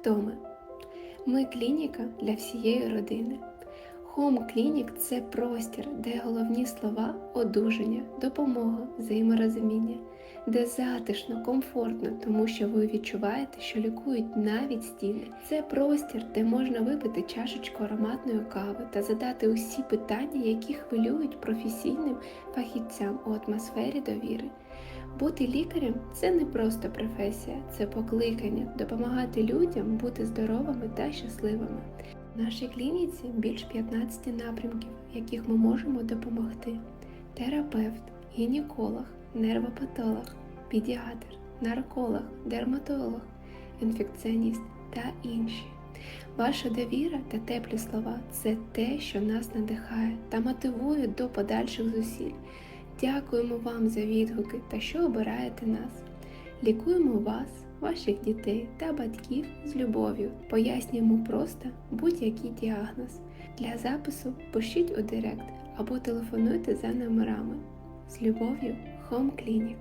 Хто ми? Ми клініка для всієї родини. Home Clinic – це простір, де головні слова одужання, допомога, взаєморозуміння, де затишно, комфортно, тому що ви відчуваєте, що лікують навіть стіни. Це простір, де можна випити чашечку ароматної кави та задати усі питання, які хвилюють професійним фахівцям у атмосфері довіри. Бути лікарем це не просто професія, це покликання допомагати людям бути здоровими та щасливими. В нашій клініці більш 15 напрямків, в яких ми можемо допомогти: терапевт, гінеколог, нервопатолог, педіатр, нарколог, дерматолог, інфекціоніст та інші. Ваша довіра та теплі слова це те, що нас надихає та мотивує до подальших зусиль. Дякуємо вам за відгуки та що обираєте нас. Лікуємо вас, ваших дітей та батьків з любов'ю. Пояснюємо просто будь-який діагноз. Для запису пишіть у Директ або телефонуйте за номерами. З любов'ю Home Clinic.